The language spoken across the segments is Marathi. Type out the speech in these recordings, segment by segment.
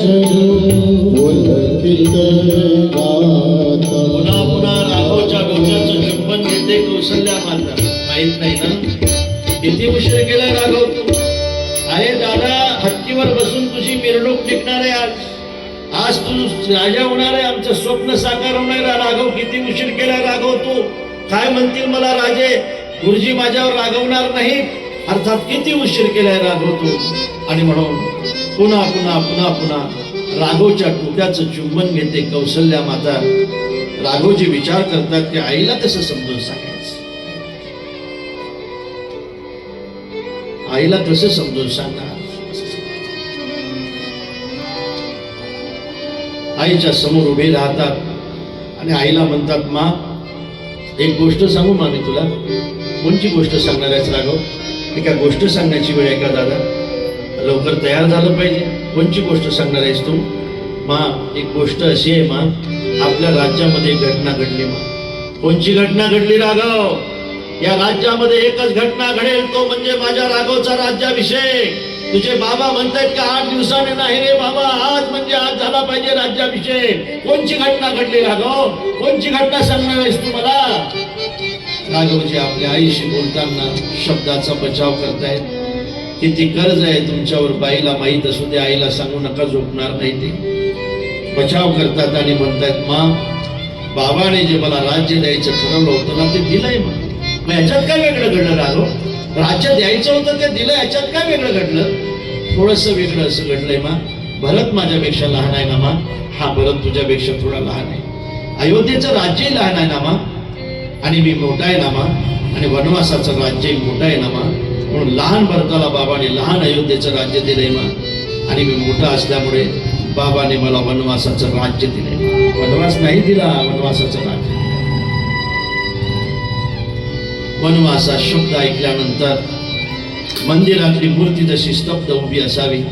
पुन्हा पुन्हा राघवच्या डोक्याचं चुंबन घेते कौशल्या माता माहीत नाही ना किती उशीर केला राघव तू? अरे दादा हत्तीवर बसून तुझी मिरवणूक निघणार आहे आज आज तू राजा होणार आहे आमचं स्वप्न साकार होणार राघव किती उशीर केला राघव तू? काय म्हणतील मला राजे? गुरुजी माझ्यावर रागवणार नाही. अर्थात किती उशीर केलाय राघव तू? आणि म्हणून पुन्हा पुन्हा पुन्हा पुन्हा राघवच्या टोक्याचं चुंबन घेते कौशल्या माता. राघवजी विचार करतात की आईला कसं समजून सांगायचं? आईला कसं समजून सांगणार? आईच्या समोर उभे राहतात आणि आईला म्हणतात मा एक गोष्ट सांगू मा मी तुला? कोणची गोष्ट सांगणार आहेस राघव? एका गोष्ट सांगण्याची वेळ आहे का दादा? लवकर तयार झालं पाहिजे. कोणची गोष्ट सांगणार आहेस तू? मा एक गोष्ट अशी आहे मा आपल्या राज्यामध्ये एक घटना घडली मा. कोणची घटना घडली राघव? या राज्यामध्ये एकच घटना घडेल तो म्हणजे माझ्या राघवचा राज्याभिषेक. तुझे बाबा म्हणतायत का आठ दिवसाने नाही रे बाबा आज म्हणजे आज झाला पाहिजे राज्याभिषेक. कोणची घटना घडली राघव? कोणची घटना सांगणार आहेस तू मला? राघवजी आपल्या आईशी बोलताना शब्दाचा बचाव करतायत. किती कर्ज आहे तुमच्यावर बाईला माहीत असू दे आईला सांगू नका झोपणार नाही ते. बचाव करतात आणि म्हणतात मा बाबाने जे मला राज्य द्यायचं ठरवलं होतं ना ते दिलंय मग याच्यात काय वेगळं घडलं आलो? राज्य द्यायचं होतं ते दिलं याच्यात काय वेगळं घडलं? थोडस वेगळं असं घडलंय मा भरत माझ्यापेक्षा लहान आहे ना मा? हा भरत तुझ्यापेक्षा थोडा लहान आहे. अयोध्येचं राज्यही लहान आहे ना मा? आणि मी मोठा आहे नामा आणि वनवासाचं राज्यही मोठा आहे नामा म्हणून लहान भरताला बाबाने लहान अयोध्येचं राज्य दिलंय मा आणि मी मोठा असल्यामुळे बाबाने मला वनवासाचं राज्य दिलंय. वनवास नाही दिला वनवासाचं राज्य वनवासा शब्द ऐकल्यानंतर मंदिरातली मूर्ती जशी स्तब्ध उभी असावी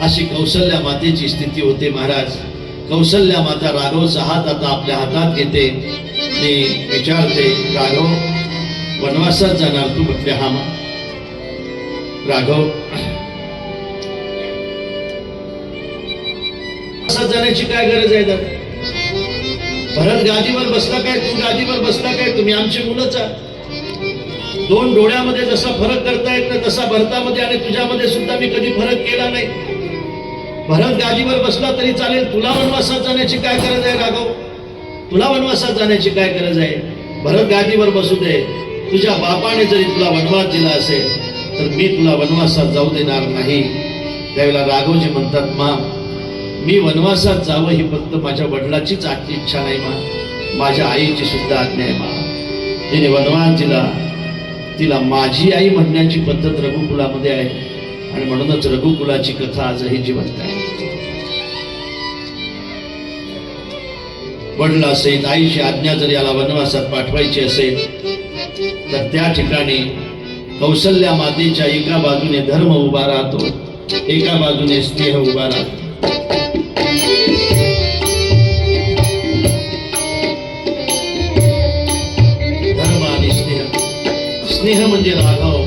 अशी कौशल्या मातेची स्थिती होते महाराज. कौशल्या माता राघवचा हात आता आपल्या हातात घेते. मी विचारते राघव वनवासात जाणार तू म्हटले हा मा राघव. जाण्याची काय गरज आहे दादा भरत गादीवर बसला काय? तू गादीवर बसला काय? तुम्ही आमची मुलंच आहात. दोन डोळ्यामध्ये जसा फरक करता येत नाही तसा भरतामध्ये आणि तुझ्यामध्ये सुद्धा मी कधी फरक केला नाही. भरत गादीवर बसला तरी चालेल. तुला वनवासात जाण्याची काय गरज आहे राघव? तुला वनवासात जाण्याची काय गरज आहे? भरत गादीवर बसू दे. तुझ्या बापाने जरी तुला वनवास दिला असेल तर मी तुला वनवासात जाऊ देणार नाही. त्यावेळेला राघवजी म्हणतात मा मी वनवासात जावं ही फक्त माझ्या वडिलाचीच आजची इच्छा नाही मा. माझ्या आईची सुद्धा आज्ञा आहे मा. तिने वनवास दिला. तिला माझी आई म्हणण्याची पद्धत रघुकुलामध्ये आहे आणि म्हणूनच रघुकुलाची कथा आजही जिवंत आहे. असेल आईची आज्ञा जर याला वनवासात पाठवायची असेल तर त्या ठिकाणी कौशल्या मातेच्या एका बाजूने धर्म उभा राहतो एका बाजूने स्नेह उभा राहतो. धर्म आणि स्नेह. स्नेह म्हणजे राघव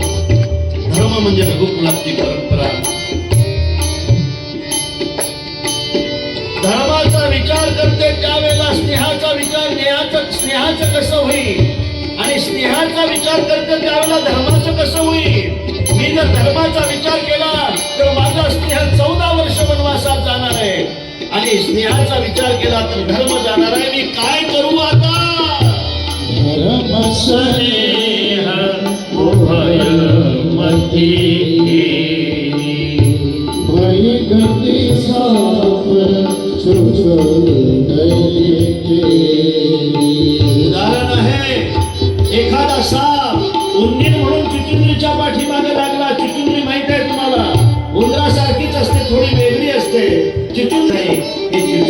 धर्म म्हणजे रघुकुलाची परंपरा. धर्माचा विचार करते त्यावेळेला स्नेहाचा विचार स्नेहाचं स्नेहाचं कसं होईल? विचार करते त्यावेळेला धर्माचं कसं होईल? मी जर धर्माचा विचार केला तर माझा स्नेह चौदा वर्ष वनवासात जाणार आहे. आणि स्नेहाचा विचार केला तर धर्म जाणार आहे. मी काय करू आता? धर्म स्नेह उभय मती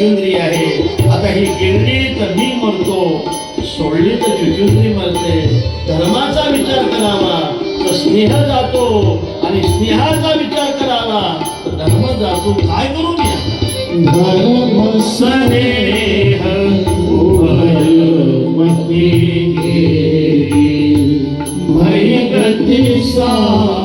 ही आहे. आता ही गिरली तर मी मरतो सोडली तर चिचुंद्री मरते. धर्माचा विचार करावा तर स्नेह जातो. आणि स्नेहाचा विचार करावा तर धर्म जातो. काय करू मी धर्म स्नेह मती भय गती साप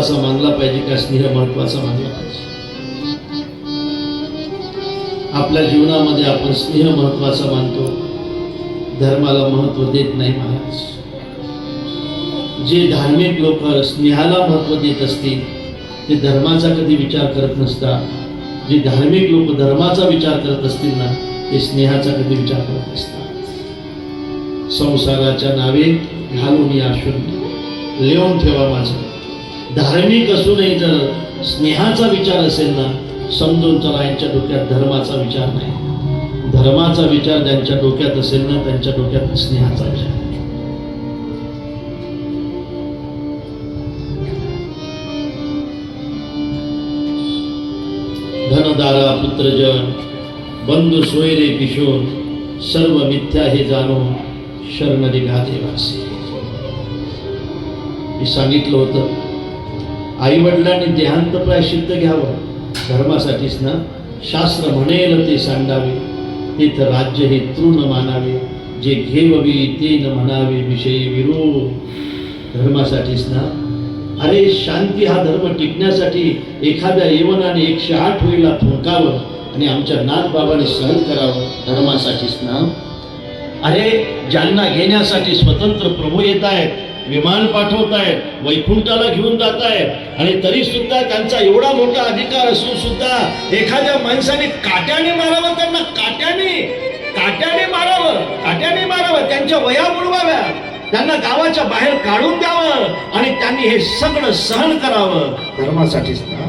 महत्त्वाचा मानला पाहिजे का स्नेह महत्त्वाचा मानला पाहिजे? आपल्या जीवनामध्ये आपण स्नेह महत्त्वाचा मानतो. धर्माला महत्त्व देत नाही महाराज. जे धार्मिक लोक स्नेहाला महत्त्व देत असतील ते धर्माचा कधी विचार करत नसतात जे धार्मिक लोक धर्माचा विचार करत असतील ना ते स्नेहाचा कधी विचार करत असतात संसाराच्या नावे घालून या शून्य लिहून ठेवा माझं. धार्मिक असूनही जर स्नेहाचा विचार असेल ना समजून चला यांच्या डोक्यात धर्माचा विचार नाही. धर्माचा विचार ज्यांच्या डोक्यात असेल ना त्यांच्या डोक्यात स्नेहाचा विचार धनदारा पुत्रजन बंधू सोयरे किशोर सर्व मिथ्या हे जाणून शरणरी गाते वासे मी सांगितलं होतं आई वडिलांनी देहांत प्रायश्चित्त घ्यावं. धर्मासाठीच ना शास्त्र म्हणेल ते सांगावे तेथ राज्य हे तृण मानावे. जे घेववी ते न म्हणावे विषयी विरोध. धर्मासाठीच ना अरे शांती हा धर्म टिकण्यासाठी एखाद्या येवनाने एकशे आठ होईला थुंकावं आणि आमच्या नाथबाबाने सहन करावं. धर्मासाठीच ना. अरे ज्यांना घेण्यासाठी स्वतंत्र प्रभू येत आहेत विमान पाठवतायत वैकुंठाला घेऊन जात आहेत आणि तरी सुद्धा त्यांचा एवढा मोठा अधिकार असून सुद्धा एखाद्या माणसाने काट्याने मारावं त्यांना काट्याने काट्याने मारावं काट्याने मारावं त्यांच्या वया बुडवाव्या. त्यांना गावाच्या बाहेर काढून द्यावं आणि त्यांनी हे सगळं सहन करावं. धर्मासाठीच ना?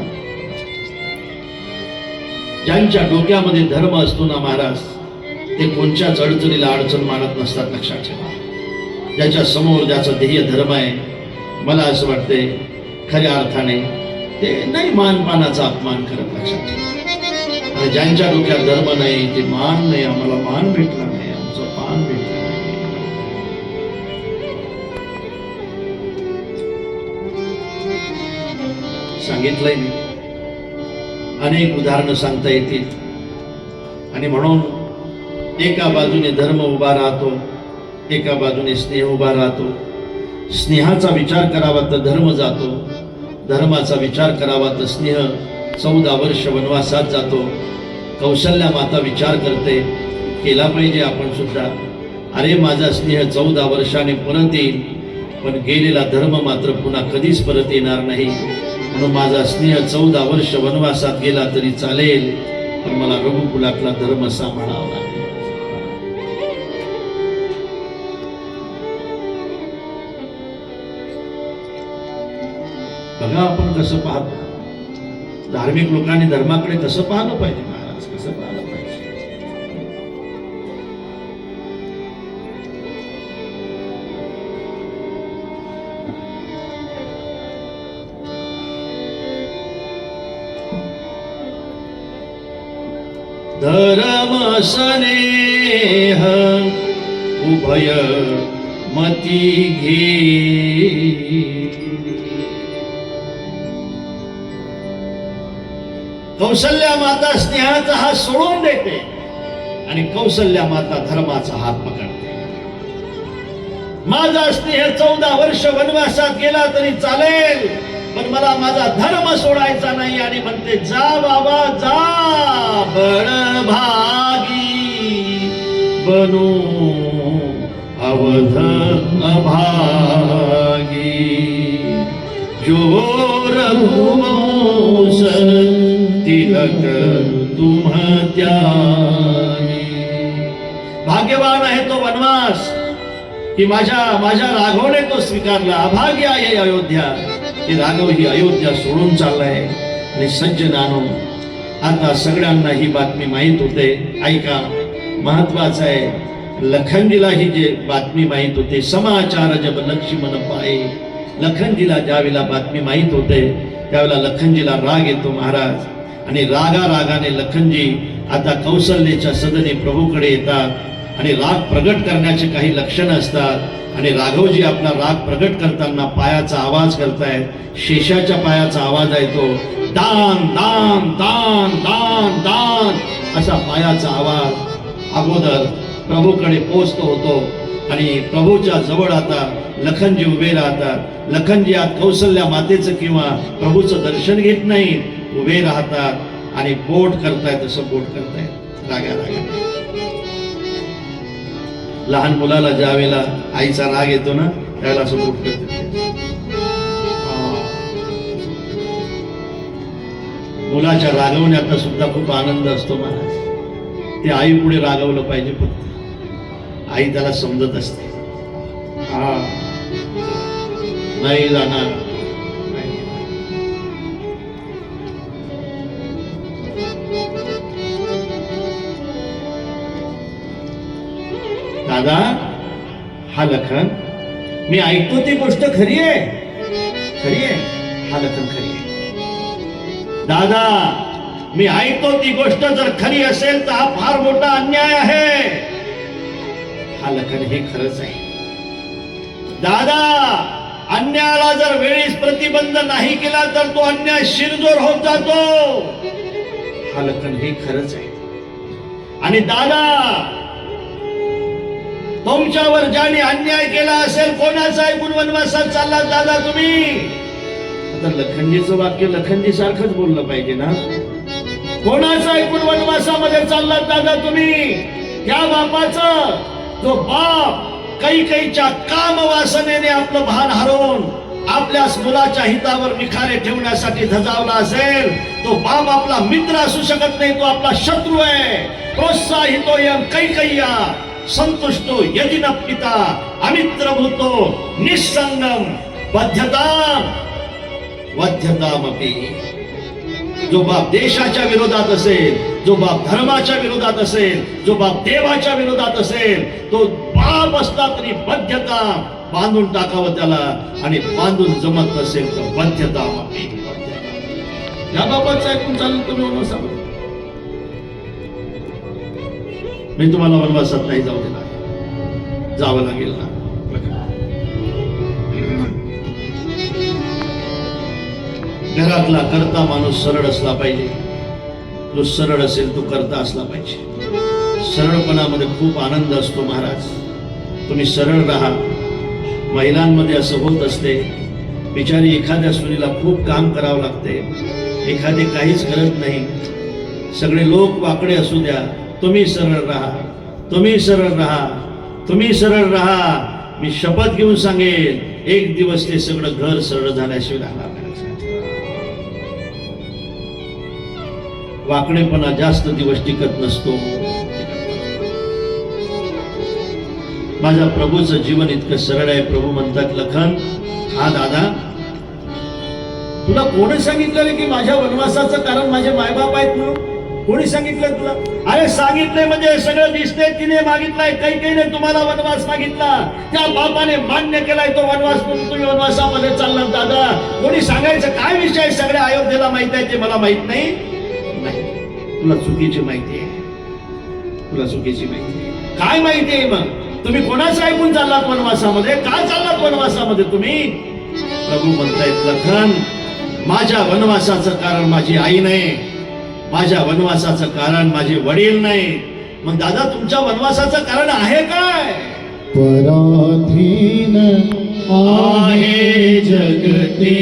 ज्यांच्या डोक्यामध्ये धर्म असतो ना महाराज ते कोणत्याच अडचणीला अडचण मानत नसतात लक्षात ठेवा. ज्याच्या समोर ज्याचं ध्येय धर्म आहे मला असं वाटतंय खऱ्या अर्थाने ते नाही मानपानाचा अपमान करत लक्षात ठेवा. आणि ज्यांच्या डोक्यात धर्म नाही ते मान नाही आम्हाला मान भेटला नाही आमचं पान भेटलं नाही. सांगितलंय मी. अनेक उदाहरणं सांगता येतील. आणि म्हणून एका बाजूने धर्म उभा राहतो एका बाजूने स्नेह उभा राहतो. स्नेहाचा विचार करावा तर धर्म जातो. धर्माचा विचार करावा तर स्नेह. चौदा वर्ष वनवासात जातो. कौशल्या माता विचार करते केला पाहिजे आपण सुद्धा. अरे माझा स्नेह चौदा वर्षाने परत येईल पण गेलेला धर्म मात्र पुन्हा कधीच परत येणार नाही. म्हणून माझा स्नेह चौदा वर्ष वनवासात गेला तरी चालेल पण मला रघुकुलातला धर्म सांभाळावा. बघा आपण कसं पाहतो. धार्मिक लोकांनी धर्माकडे कसं पाहलं पाहिजे महाराज? कसं पाहलं पाहिजे? धर्म स्नेह उभय मती घे कौशल्या माता स्नेहाचा हात सोडून देते आणि कौशल्या माता धर्माचा हात पकडते. माझा स्नेह चौदा वर्ष वनवासात गेला तरी चालेल पण मला माझा धर्म सोडायचा नाही आणि म्हणते जा बाबा जा बळ भागी बनू अवध अभागी. जो रघुवंश तिलक तुम त्यागी. भाग्यवान आहे तो वनवास की माझ्या माझ्या राघवने तो स्वीकारला. अभाग्य आहे अयोध्या. की राघव ही अयोध्या सोडून चाललाय. आणि सज्जनानो आता सगळ्यांना ही बातमी माहीत होते. ऐका महत्वाचं आहे. लखनजीला ही जे बातमी माहीत होते समाचार जब लक्ष्मण पाये लखनजीला ज्यावेळेला बातमी माहीत होते त्यावेळेला लखनजीला राग येतो महाराज. आणि रागा रागाने लखनजी आता कौशल्याच्या सदने प्रभूकडे येतात आणि राग प्रगट करण्याचे काही लक्षणं असतात. आणि राघवजी आपला राग प्रगट करताना पायाचा आवाज करतायत. शेषाच्या पायाचा आवाज आहे तो दान दान दान दान दान. असा पायाचा आवाज अगोदर प्रभूकडे पोचतो होतो. आणि प्रभूच्या जवळ आता लखनजी उभे राहतात. लखनजी आज कौशल्या मातेचं किंवा प्रभूचं दर्शन घेत नाही उभे राहतात आणि बोट करतायत असं बोट करतायत. रागा रागा. लहान मुलाला ज्या वेळेला आईचा राग येतो ना त्याला असं बोट करते मुलाच्या रागवण्याचा सुद्धा खूप आनंद असतो महाराज. ते आई पुढे रागवलं पाहिजे फक्त. आई त्याला समजत असते. हा. नाही जाणार. दादा हा लखन. मी ऐकतो ती गोष्ट खरी आहे. खरी आहे. हा लखन खरी आहे. दादा मी ऐकतो ती गोष्ट जर खरी असेल तर हा फार मोठा अन्याय आहे. हा लखन हे खरंच आहे. दादा अन्यायाला जर वेळीच प्रतिबंध नाही केला तर तो अन्याय शिरजोर होत जातो. हा लखन हे खरंच आहे. आणि दादा तुमच्यावर ज्याने अन्याय केला असेल कोणाचा ऐकून वनवासात चालला दादा तुम्ही. आता लखनजीचं वाक्य लखनजी सारखंच बोललं पाहिजे ना. कोणाचा ऐकून वनवासामध्ये चाललात दादा तुम्ही. त्या बापाचं जो बाप काही काहीच्या काम वासनेने आपलं भान हरवून आपल्या मुलाच्या हितावर निखारे ठेवण्यासाठी धजावला असेल तो बाप आपला मित्र असू शकत नाही तो आपला शत्रू आहे. प्रोत्साहितो यम या संतुष्ट यदि न पिता अमित्र भूतो निसंगम बद्धता वध्यतामपि जो बाप देशाच्या विरोधात असेल जो बाप धर्माच्या विरोधात असेल जो बाप देवाच्या विरोधात असेल तो बाप असला तरी बध्यता बांधून टाकावं त्याला आणि बांधून जमत नसेल तर बध्यता या बाबाचं ऐकून चालून तुम्ही मी तुम्हाला वनवासात नाही जाऊ देणार. जावं लागेल ना? घरातला करता माणूस सरळ असला पाहिजे. जो सरळ असेल तो करता असला पाहिजे. सरळपणामध्ये खूप आनंद असतो महाराज. तुम्ही सरळ राहा. महिलांमध्ये असं होत असते बिचारी एखाद्या सुनीला खूप काम करावं लागते. एखादे काहीच करत नाही. सगळे लोक वाकडे असू द्या. तुम्ही सरळ राहा. तुम्ही सरळ राहा. तुम्ही सरळ राहा. मी शपथ घेऊन सांगेन एक दिवस ते सगळं घर सरळ झाल्याशिवाय राहणार नाही. वाकडेपणा जास्त दिवस टिकत नसतो. माझ्या प्रभूचं जीवन इतकं सरळ आहे प्रभू म्हणतात लखन हा दादा तुला कोणी सांगितलं की माझ्या वनवासाचं कारण माझे मायबाप आहेत म्हणून? कोणी सांगितलं तुला? अरे सांगितले म्हणजे सगळं दिसते तिने मागितलंय काही काही तुम्हाला वनवास मागितला. त्या बापाने मान्य केलाय तो वनवास म्हणून तुम्ही वनवासामध्ये चालला दादा. कोणी सांगायचं? काय विषय सगळ्या अयोध्येला माहीत आहे ते मला माहीत नाही? नाही. तुला चुकीची माहिती आहे. तुला चुकीची माहिती आहे. काय माहिती आहे मग? तुम्ही कोणाचं ऐकून चाललात वनवासामध्ये? काय चाललात वनवासामध्ये तुम्ही? प्रभू म्हणतायत लखन माझ्या वनवासाचं कारण माझी आई नाही. माझ्या वनवासाचं कारण माझे वडील नाही. मग दादा तुमच्या वनवासाचं कारण आहे काय? पराधीन आहे जगते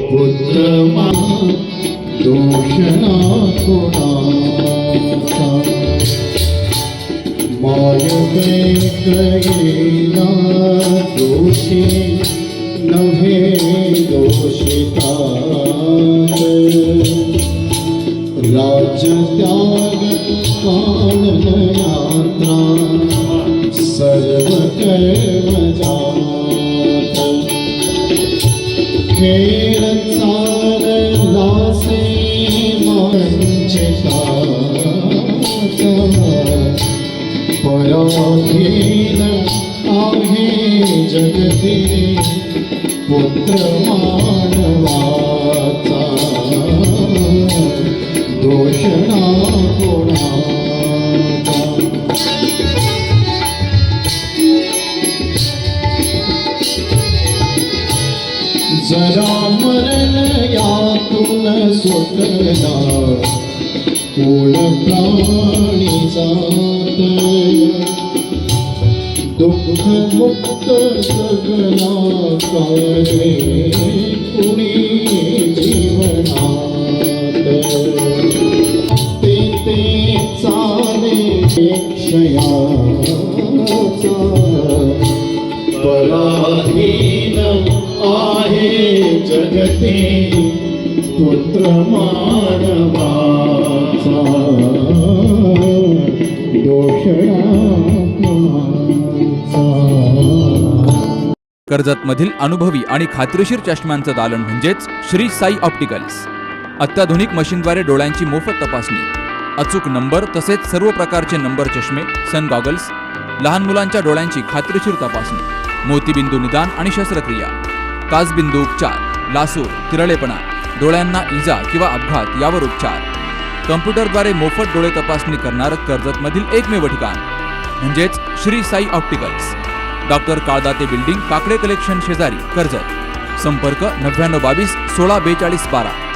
पुत्रमा दोषणा कोणाचा माय कैकयीला दोषी नव्हे दोषितात राज्यत्याग कानन यात्रा सर्व कर्म जात खेळ चालला से मंचिता पराधीन आहे जगती पुत्र मानवाचा दोषणा कोणाचा जरा मरण यातून सुटला कोण प्राणी जात दुःख मुक्त सगळा पराधीन आहे जगते पुत्र मानवाचा कर्जतमधील अनुभवी आणि खात्रीशीर चष्म्यांचं दालन म्हणजेच श्री साई ऑप्टिकल्स. अत्याधुनिक मशीनद्वारे डोळ्यांची मोफत तपासणी. अचूक नंबर तसेच सर्व प्रकारचे नंबर चष्मे सन गॉगल्स लहान मुलांच्या डोळ्यांची खात्रीशीर तपासणी मोतीबिंदू निदान आणि शस्त्रक्रिया काचबिंदू उपचार लासूर तिरळेपणा डोळ्यांना इजा किंवा अपघात यावर उपचार. कम्प्युटरद्वारे मोफत डोळे तपासणी करणारं कर्जतमधील एकमेव ठिकाण म्हणजेच Shri Sai opticals. Doctor Kaldate building Kakade collection शेजारी कर्जत. संपर्क नव्याण्णव बावीस सोळा बेचाळीस बारा.